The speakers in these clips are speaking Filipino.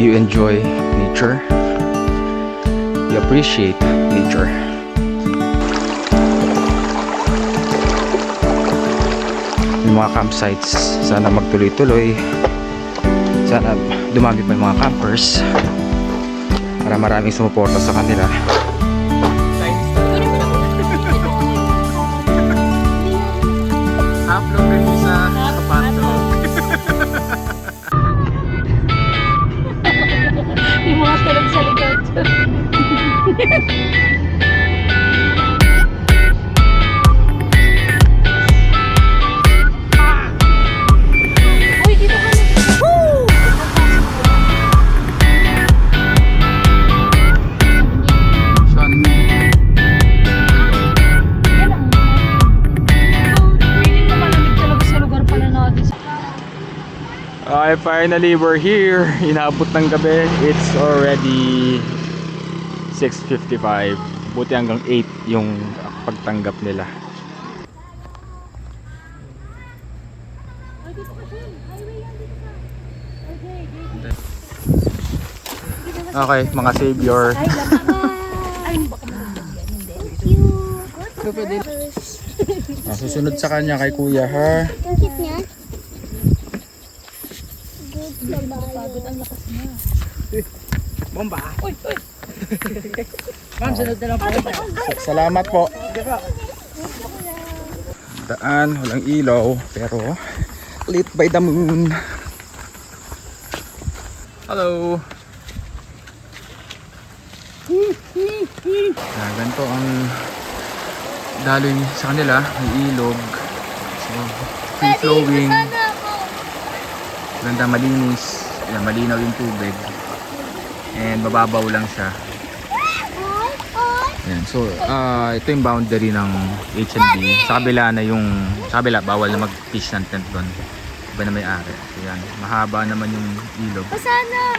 you enjoy nature. You appreciate nature. Yung mga campsites, sana magtuloy-tuloy. Sana dumami pa yung mga campers para maraming sumuporta sa kanila. Upload Okay, finally we're here. Inabot ng gabi. It's already 6.55. Buti hanggang 8 yung pagtanggap nila. Okay, mga savior. Ah, susunod sa kanya kay kuya ha. Bomba. Uy, uy. Ma'am, sunod na lang po. Salamat po. Daan, walang ilaw, pero lit by the moon. Hello. Ah, ganito ang daloy sa kanila, may ilog. So, free flowing. Ganda malinis. Ayan, malinaw yung tubig. And mababaw lang siya. Ayan, so ah ito yung boundary ng H&B. Sa kabila na yung, sa kabila bawal na mag-fish ng tent doon. Iba na may ari. So yan, mahaba naman yung ilog. Sana.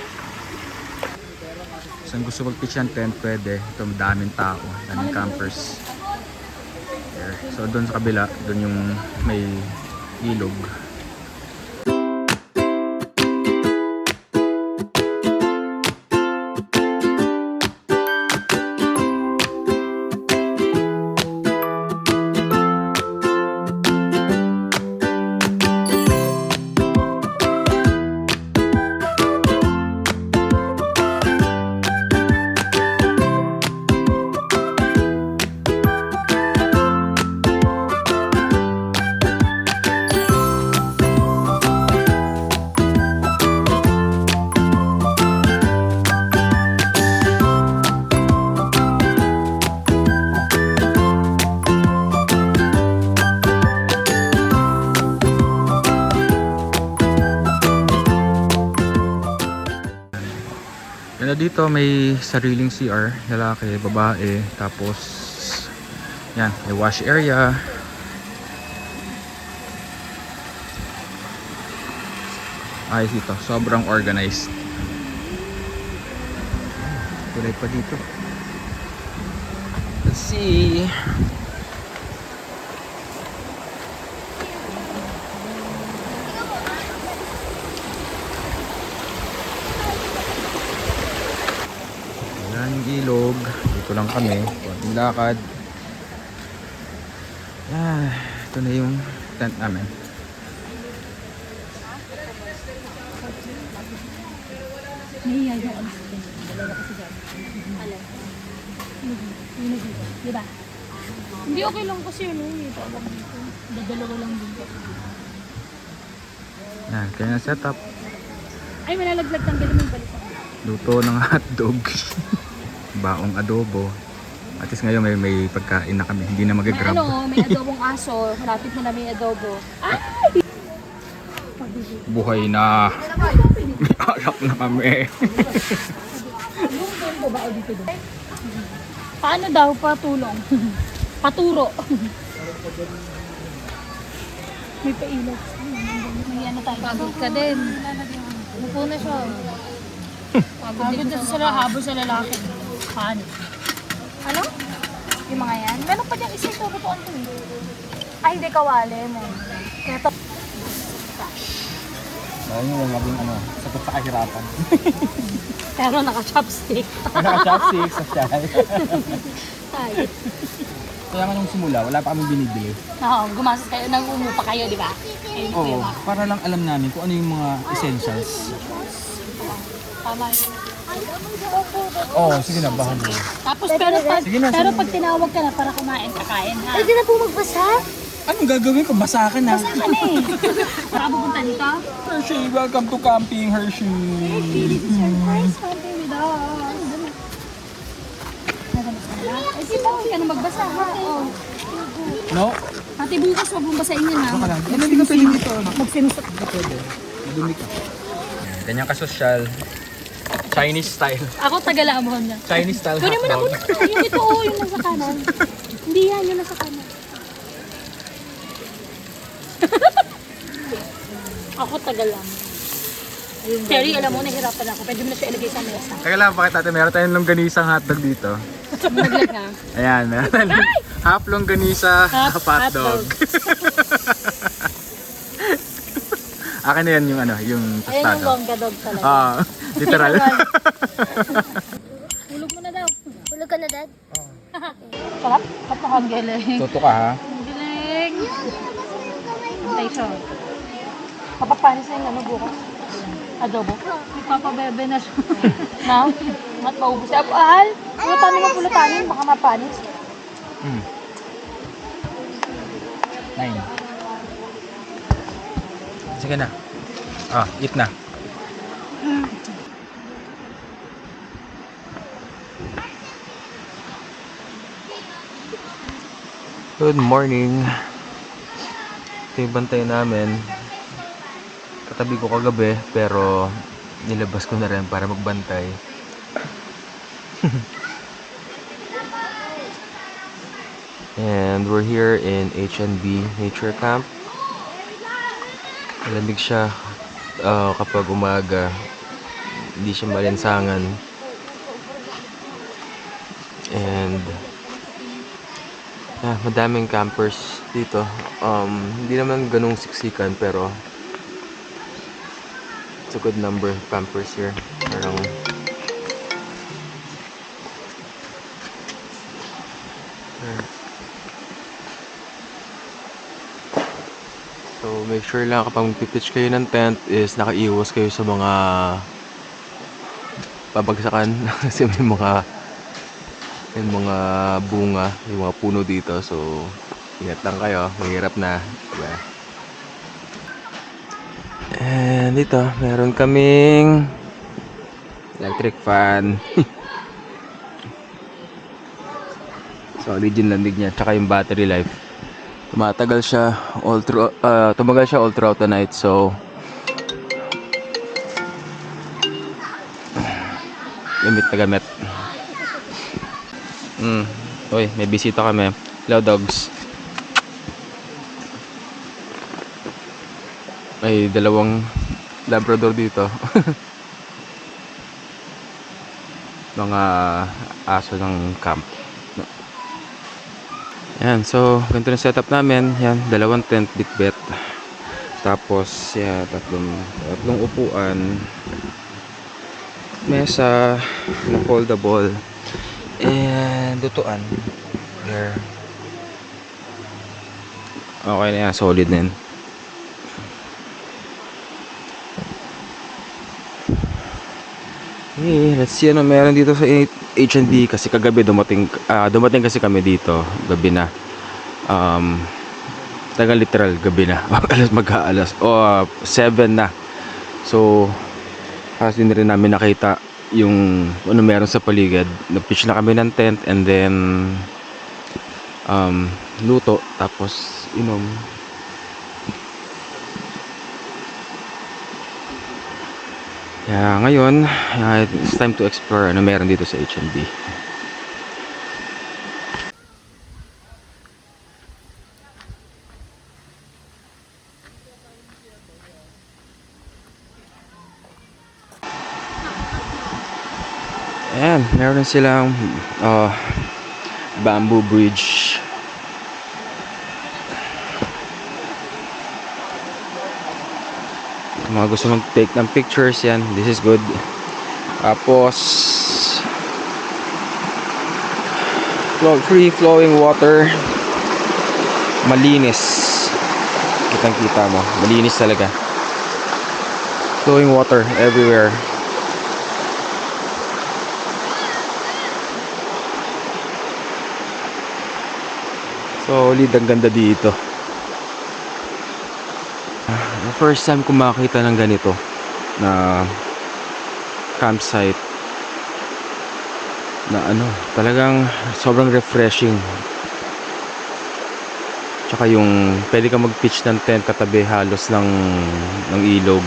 So kung gusto mag-pitch ng tent, pwede. Ito daming tao, daming campers. There. So doon sa kabila, doon yung may ilog. Dito may sariling CR, lalaki, babae, tapos yan, may wash area. Ayos dito, sobrang organized. Kulay pa dito. Let's see. Kami. Konting lakad. Ah, ito na yung tent namin. Nahiya yung alis ko. Dalawa kasi dyan. Yun dito. Diba? Hindi okay lang kasi yun. eh. Dito. Dadalawa lang dito. Yan, kaya na setup. Ay, malalaglag tanggal mo yung balisan. Luto ng hotdog. Baong adobo. At least ngayon may, may pagkain na kami. Hindi na May mag-grab. ano, may adobong aso. Malapit na na may adobo. Ay! Buhay na. May alak na kami. Paano daw patulong? Paturo. may pailaw. May ano tayo. Pagod ka din. Umupo na siya. Pagod, din siya sa habol sa lalaki. Paano? Yung mga yan? Meron pa diyang isa ito. Totoo to. Ay, hindi kawali mo. Kaya to. Ayun yung maging ano, sa kahirapan. Pero naka-chopstick. Naka-chopsticks sa chai. Ay. Kaya nga nung simula, wala pa kami binibili. Oo, gumastos kayo, nang-umupa kayo, di ba? Ayun Oo, para lang alam namin kung ano yung mga essentials. Tama yun. Oo, oh, sige na, bahan mo. Tapos pero pag, Sige na, pero sige pag tinawag ka na para kumain, kakain ha. Pwede na po magbasa? Anong gagawin ko? Basa ka na. Saan ka na eh? Para pupunta dito? Hershey, welcome to camping, Hershey. Surprise, something with us. Eh, ba huwag ka na magbasa ha? Oh. No? Pati bukas huwag mong basahin yan ha. Baka lang. Eh, hindi ka pwede dito. Magsinusot. Madumi ka. Ganyan ka social. Chinese style. Ako tagalamon na. Chinese style Kunin mo na hotdog. muna. Yung ito oh, yung nasa kanan. Hindi yan, yung nasa kanan. Ako tagalamon. Cherry, alam mo, nahirapan ako. Pwede mo na siya ilagay sa mesa. Teka lang, bakit natin meron tayong longganisang hotdog dito? Naglag na. Ayan, meron tayong half longganisa, half, Half hotdog. Akin na yan yung ano, yung Ayan yung tostado. bongga dog talaga. Ah, literal. Tulog mo na daw. Tulog ka na, Dad? Sarap. Ba't nakagaling? Toto ka ha? Ang galing. Antay siya. Papapanis na yung ano bukas. Adobo. May papabebe na siya. na? At maubos. Eh, ahal. Pulutanin mo pulutanin. Baka mapanis. Hmm. Nine. Sige na. Ah, eat na. Good morning. Ito namin. Katabi ko kagabi, pero nilabas ko na rin para magbantay. And we're here in HNB Nature Camp. Malamig siya ah, kapag umaga. Hindi siya malinsangan. And ah, madaming campers dito. Um, hindi naman ganung siksikan pero it's a good number of campers here. Parang So make sure lang kapag magpipitch kayo ng tent is nakaiwas kayo sa mga babagsakan kasi may mga may mga bunga, may mga puno dito. So ingat lang kayo, mahirap na. Diba? And dito, meron kaming electric fan. Solid yung landig niya tsaka yung battery life. Tumatagal siya all through uh, tumagal siya all throughout the night so gamit na gamit mm. uy may bisita kami hello dogs may dalawang labrador dito mga aso ng camp yan, so ganito na setup namin. Yan, dalawang tent bitbit. Tapos, yan, tatlong, tatlong upuan. Mesa na foldable. And dutuan. There. Okay na yan, solid na yan. Okay, let's see ano meron dito sa H&D kasi kagabi dumating ah, dumating kasi kami dito gabi na. Um taga literal gabi na. alas mag-aalas o 7 na. So kasi din rin namin nakita yung ano meron sa paligid. Nag-pitch na kami ng tent and then um luto tapos inom. Kaya ngayon, uh, it's time to explore ano meron dito sa H&B. Ayan, meron silang uh, bamboo bridge. mga gusto mag-take ng pictures yan. This is good. Tapos flow, free flowing water. Malinis. Kitang kita mo. Malinis talaga. Flowing water everywhere. Solid, ang ganda dito. Ah, First time ko makita ng ganito na campsite na ano, talagang sobrang refreshing. Tsaka yung pwede ka mag-pitch ng tent katabi halos ng ng ilog.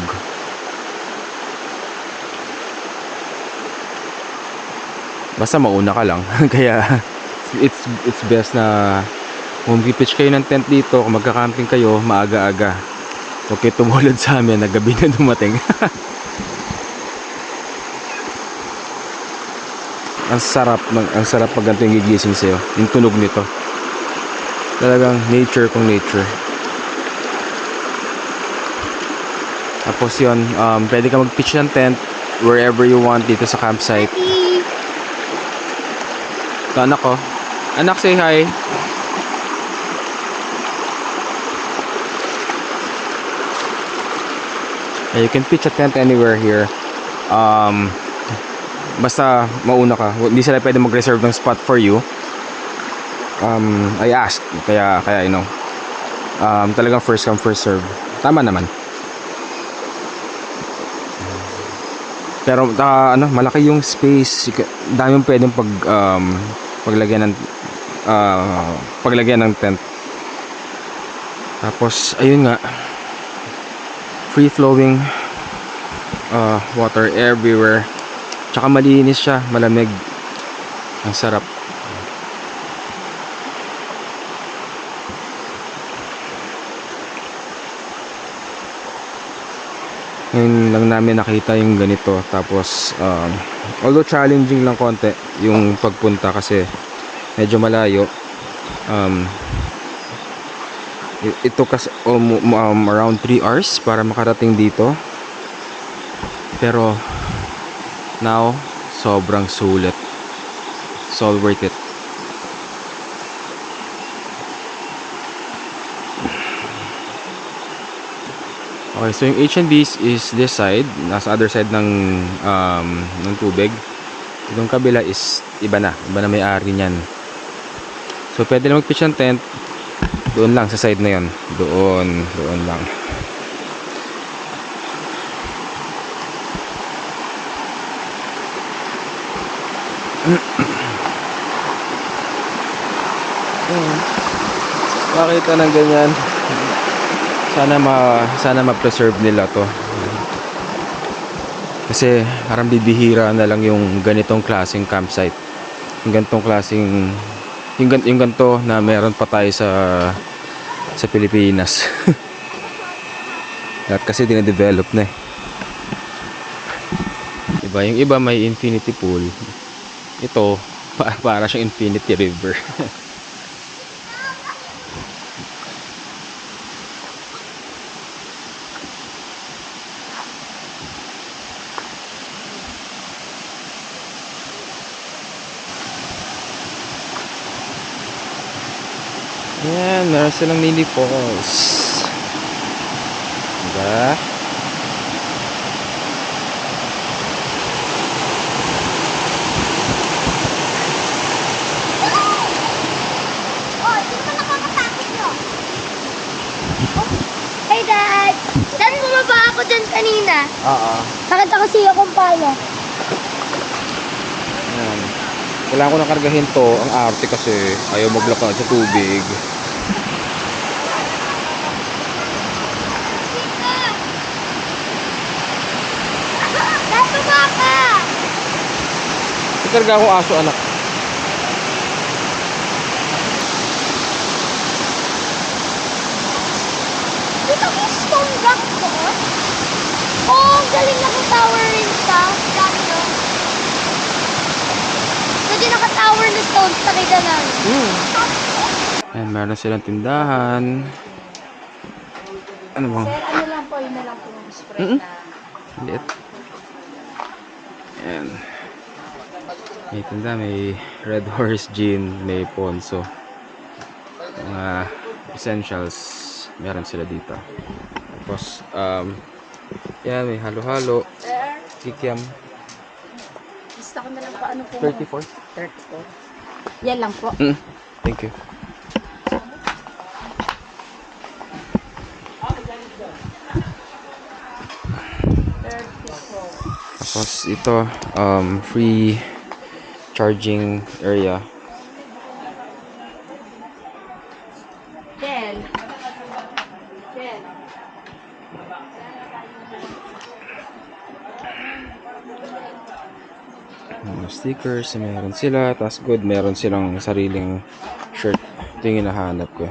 Basta mauna ka lang. Kaya it's it's best na kung pitch kayo ng tent dito, kung magka-camping kayo, maaga-aga. Huwag kayo tumulad sa amin na gabi na dumating. ang sarap ng ang sarap pag ganito yung gigising sa'yo. Yung tunog nito. Talagang nature kung nature. Tapos yun, um, pwede ka mag-pitch ng tent wherever you want dito sa campsite. Ito anak ko. Anak, say hi. You can pitch a tent anywhere here. Um, basta mauna ka. Hindi sila pwede mag-reserve ng spot for you. Um, I asked. Kaya, kaya you know. Um, talagang first come, first serve. Tama naman. Pero ah, ano, malaki yung space. Dami yung pwedeng pag um, paglagyan ng ah, paglagyan ng tent. Tapos ayun nga free flowing uh, water everywhere. Tsaka malinis siya, malamig. Ang sarap. Ngayon lang namin nakita yung ganito. Tapos, um, although challenging lang konti yung pagpunta kasi medyo malayo. Um, it, took us um, around 3 hours para makarating dito. Pero, now, sobrang sulit. It's all worth it. Okay, so yung H&B's is this side, nasa other side ng um, ng tubig. Yung kabila is iba na, iba na may-ari niyan. So pwede na mag-pitch ng tent doon lang sa side na 'yon. Doon, doon lang. Makita ng ganyan sana ma sana ma-preserve nila to kasi parang bibihira na lang yung ganitong klaseng campsite yung ganitong klaseng yung, yung ganito na meron pa tayo sa sa Pilipinas. At kasi dine-develop na eh. Diba? Yung iba may infinity pool. Ito pa- para siyang infinity river Yan, meron silang mini falls. Diba? Oh, nyo. Hey, Dad! Dad, bumaba ako dyan kanina. Oo. Nakita ko siya kung paano. Yan. Kailangan ko nakargahin to. Ang arte kasi ayaw maglakad sa tubig. Dad, baba ka! Ikarga ko aso anak. Dito may stone block ko. Oh, ang galing naka-towering ka. Dami no? Pwede naka-tower na stones sa kay Danan. Hmm. Ayan, meron silang tindahan. Ano bang? Ano lang po foil na lang po yung spread Mm-mm. na. Liit. Ayan. May tanda, may Red Horse Gin, may Ponso. Mga essentials, meron sila dito. Tapos, um, yan, may halo-halo. Sir, Kikiam, ko na lang pa ano po. 34. 34. Yan lang po. Mm, thank you. Tapos ito, um, free charging area. Ken. Ken. Mga stickers, meron sila. Tapos good, meron silang sariling shirt. Ito yung hinahanap ko.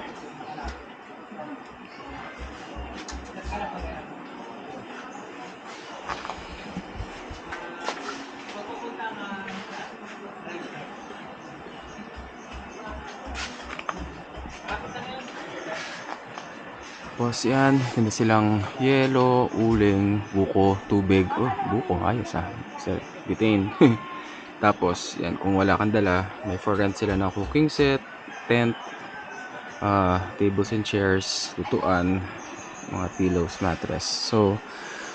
Tapos yan, hindi silang yelo, uling, buko, tubig. Oh, buko, ayos ah. Bitin. Tapos, yan, kung wala kang dala, may for rent sila ng cooking set, tent, ah, tables and chairs, lutuan, mga pillows, mattress. So,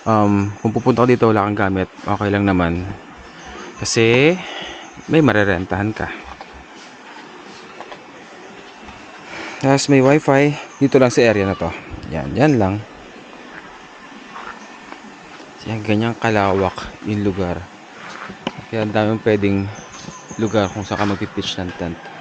um, kung pupunta ka dito, wala kang gamit, okay lang naman. Kasi, may marerentahan ka. Tapos may wifi dito lang sa area na to. Yan, yan lang. Yan, ganyang kalawak yung lugar. Kaya ang daming pwedeng lugar kung saan ka magpipitch ng tent.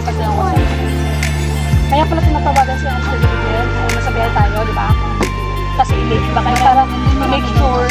May maliit pa silang hotel. Kaya pala tinatawagan siya ng certificate. Kung nasa biyahe tayo, di ba? Kasi i-make ba kayo para make sure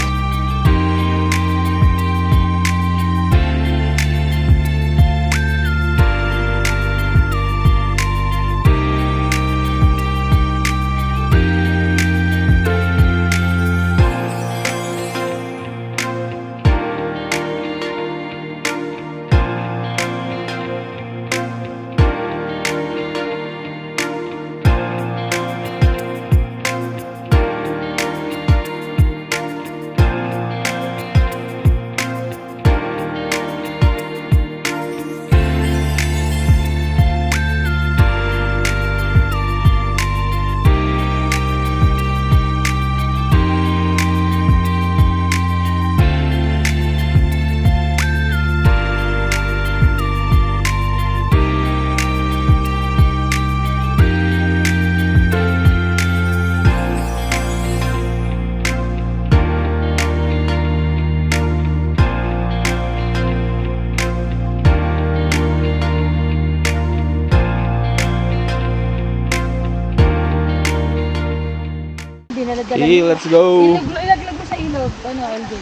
Nagdala. Okay, let's go! Ilaglag mo sa ilog. Ano, LJ?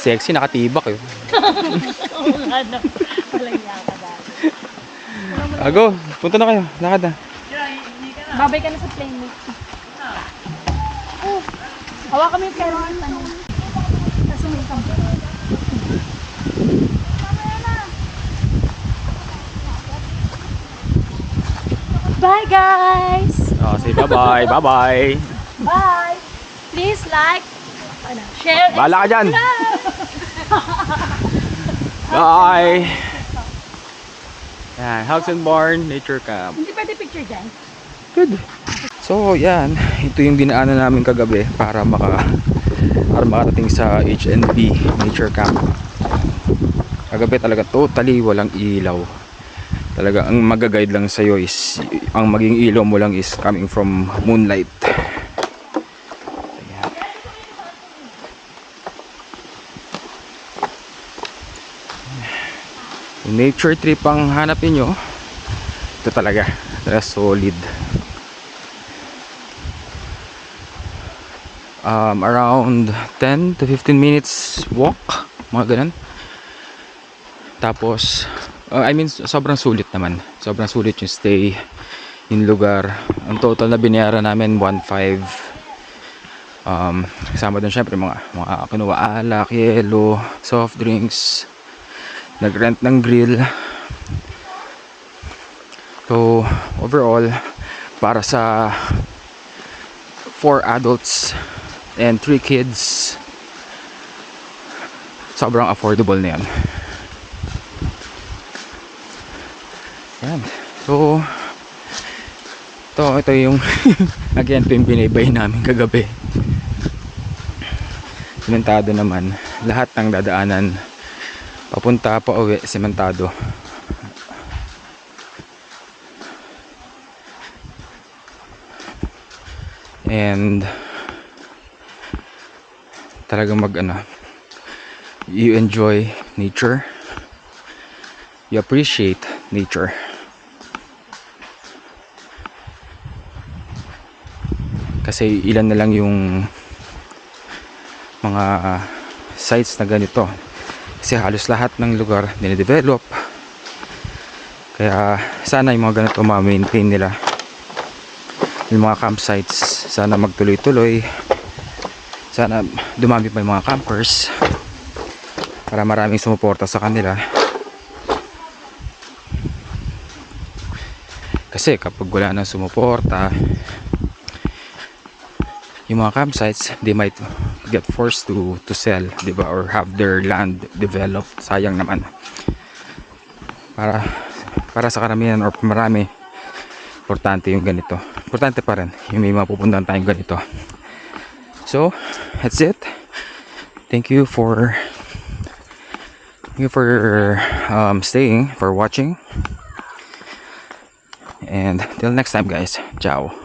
Sexy, nakatibak eh. Oo nga na. Walang yaka dahil. Ago, punta na kayo. Lakad na. Babay ka na sa playmate. Oh, hawa kami yung parents. Ano? Kasi may kampo. Bye guys! Oh, say bye-bye. Bye-bye. Bye! Please like, na. Share. and Bahala ka dyan. Bye! Yan, House and Barn Nature Camp. Hindi pwede picture dyan. Good. So, yan. Ito yung dinaanan namin kagabi para maka para makarating sa HNB Nature Camp. Kagabi talaga totally walang ilaw. Talaga ang magaguide lang sa iyo is ang maging ilaw mo lang is coming from moonlight. Ayan. Nature trip ang hanapin nyo ito talaga talaga solid um, around 10 to 15 minutes walk mga ganun tapos uh, I mean sobrang sulit naman. Sobrang sulit yung stay yung lugar. Ang total na binayaran namin 1.5 um, kasama doon syempre mga, mga kinuha alak, soft drinks. Nag-rent ng grill. So overall para sa 4 adults and 3 kids sobrang affordable na yan yan so ito ito yung again ito yung binaybay namin kagabi. Sementado naman. Lahat ng dadaanan. Papunta pa uwi sementado and talagang mag ano you enjoy nature. You appreciate nature kasi ilan na lang yung mga sites na ganito. Kasi halos lahat ng lugar dinidevelop. Kaya sana yung mga ganito ma-maintain nila. Yung mga campsites sana magtuloy-tuloy. Sana dumami pa yung mga campers para maraming sumuporta sa kanila. Kasi kapag wala nang sumuporta yung mga campsites they might get forced to to sell di ba or have their land developed. Sayang naman. Para para sa karamihan or marami importante yung ganito. Importante pa rin yung may mapupuntahan tayong ganito. So that's it. Thank you for thank you for um, staying for watching. And till next time guys. Ciao